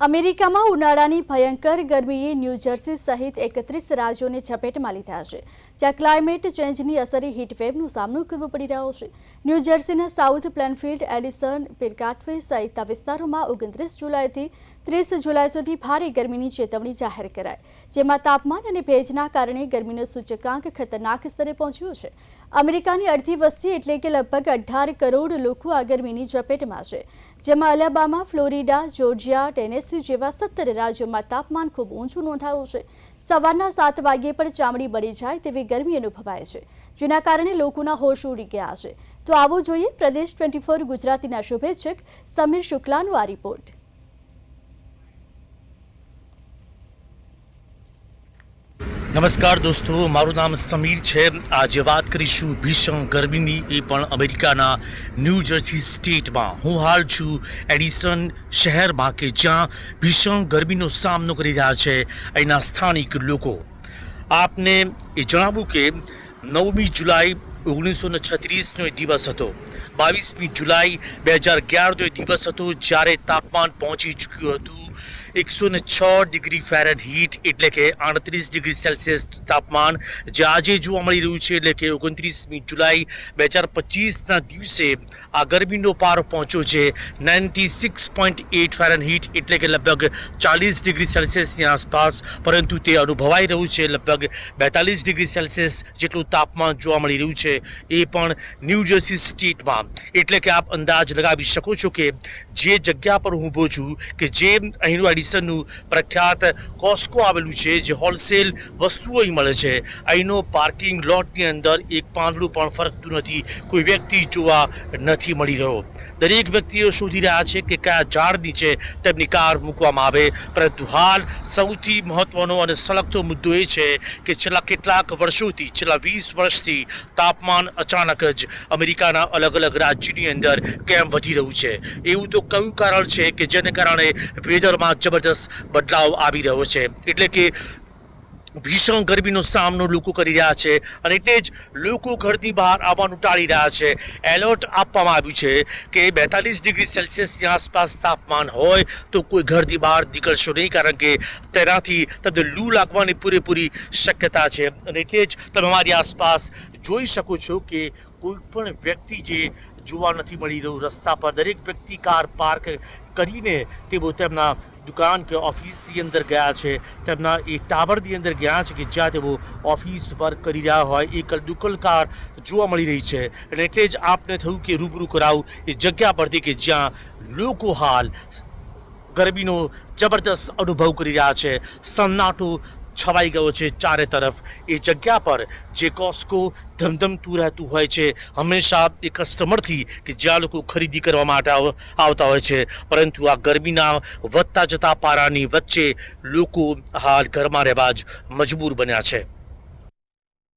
અમેરિકામાં ઉનાળાની ભયંકર ગરમીએ ન્યૂજર્સી સહિત એકત્રીસ રાજ્યોને ઝપેટમાં લીધા છે, જ્યાં ક્લાઇમેટ ચેન્જની અસરે હીટવેવનો સામનો કરવો પડી રહ્યો છે. ન્યૂજર્સીના સાઉથ પ્લેનફિલ્ડ એડિસન પિરકાટવે સહિતના વિસ્તારોમાં ઓગણત્રીસ જુલાઈથી ત્રીસ જુલાઈ સુધી ભારે ગરમીની ચેતવણી જાહેર કરાઈ, જેમાં તાપમાન અને ભેજના કારણે ગરમીનો સૂચકાંક ખતરનાક સ્તરે પહોંચ્યો છે. અમેરિકાની અડધી વસ્તી એટલે કે લગભગ અઢાર કરોડ લોકો આ ગરમીની ઝપેટમાં છે, જેમાં અલાબામા, ફ્લોરિડા, જોર્જિયા, ટેનેસી જેવા સત્તર રાજ્યોમાં તાપમાન ખૂબ ઊંચું નોંધાયું છે. સવારના સાત વાગ્યે પણ ચામડી બળી જાય તેવી ગરમી અનુભવાય છે, જેના કારણે લોકોના હોશ ઉડી ગયા છે. તો આવો જોઈએ પ્રદેશ ટ્વેન્ટી ફોર ગુજરાતીના શુભેચ્છક સમીર શુક્લાનો આ રિપોર્ટ. નમસ્કાર દોસ્તો, મારું નામ સમીર છે. આજે વાત કરીશું ભીષણ ગરમીની, એ પણ અમેરિકાના ન્યૂ જર્સી સ્ટેટમાં. હું હાલ છું એડિસન શહેરમાં કે જ્યાં ભીષણ ગરમીનો સામનો કરી રહ્યા છે અહીંના સ્થાનિક લોકો. આપને એ જણાવું કે નવમી જુલાઈ ઓગણીસો ને છત્રીસનો એ દિવસ હતો. બાવીસમી જુલાઈ બે હજાર અગિયારનો એ દિવસ હતો, જ્યારે તાપમાન પહોંચી ચૂક્યું હતું. એકસો ને છ ડિગ્રી ફેરન હીટ એટલે કે આડત્રીસ ડિગ્રી સેલ્સિયસ તાપમાન. જે આજે જોવા મળી રહ્યું છે એટલે કે ઓગણત્રીસમી જુલાઈ બે હજાર પચીસના દિવસે આ ગરમીનો પારો પહોંચ્યો છે. Ninety six point eight Fahrenheit એટલે કે લગભગ ચાલીસ ડિગ્રી સેલ્સિયસની આસપાસ. પરંતુ તે અનુભવાઈ રહ્યું છે લગભગ બેતાલીસ ડિગ્રી સેલ્સિયસ જેટલું તાપમાન જોવા મળી રહ્યું છે. એ પણ ન્યૂ જર્સી સ્ટેટમાં. એટલે કે આપ અંદાજ લગાવી શકો છો કે જે જગ્યા પર હું ઊભો છું કે જે અહીંનું એડિસનનું પ્રખ્યાત કોસ્કો આવેલું છે, જે હોલસેલ વસ્તુઓ અહીં મળે છે. અહીંનો પાર્કિંગ લોટની અંદર એક પાંદડું પણ ફરકતું નથી. કોઈ વ્યક્તિ જોવા નથી મળી રહ્યો. દરેક વ્યક્તિઓ શોધી રહ્યા છે કે કયા ઝાડ નીચે તેમની કાર મૂકવામાં આવે. પરંતુ હાલ સૌથી મહત્વનો અને સળગતો મુદ્દો એ છે કે છેલ્લા કેટલાક વર્ષોથી, છેલ્લા વીસ વર્ષથી તાપમાન અચાનક જ અમેરિકાના અલગ અલગ રાજ્યની અંદર કેમ વધી રહ્યું છે. એવું તો કયું કારણ છે કે જેને કારણે વેધરમાં જબરદસ્ત બદલાવ આવી રહ્યો છે? એટલે કે ભીષણ ગરમીનો સામનો લોકો કરી રહ્યા છે અને એટલે જ લોકો ઘરની બહાર આવવાનું ટાળી રહ્યા છે. એલર્ટ આપવામાં આવ્યું છે કે બેતાલીસ ડિગ્રી સેલ્સિયસની આસપાસ તાપમાન હોય તો કોઈ ઘરની બહાર નીકળશો નહીં કારણ કે તેનાથી તમને લૂ લાગવાની પૂરેપૂરી શક્યતા છે. અને એટલે જ તમે મારી આસપાસ જોઈ શકો છો કે કોઈ પણ વ્યક્તિ જે જોવા નથી મળી રહ્યું. રસ્તા પર દરેક વ્યક્તિ કાર પાર્ક કરીને તેઓ તેમના દુકાન કે ઓફિસની અંદર ગયા છે. તેમના એ ટાવરની અંદર ગયા છે કે જ્યાં તેઓ ઓફિસ વર્ક કરી રહ્યા હોય. એક દુકલ કાર જોવા મળી રહી છે. અને એટલે જ આપને થયું કે રૂબરૂ કરાવું એ જગ્યા પરથી કે જ્યાં લોકો હાલ ગરબીનો જબરદસ્ત અનુભવ કરી રહ્યા છે. સન્નાટો છવાઈ ગયો છે ચારે તરફ. એ જગ્યા પર જે કોસ્કો ધમધમતું રહેતું હોય છે, હંમેશા એ કસ્ટમરથી કે જ્યાં લોકો ખરીદી કરવા માટે આવ- આવતા હોય છે. પરંતુ આ ગરમીના વધતા જતા પારાની વચ્ચે લોકો હાલ ઘરમાં રહેવા જ મજબૂર બન્યા છે.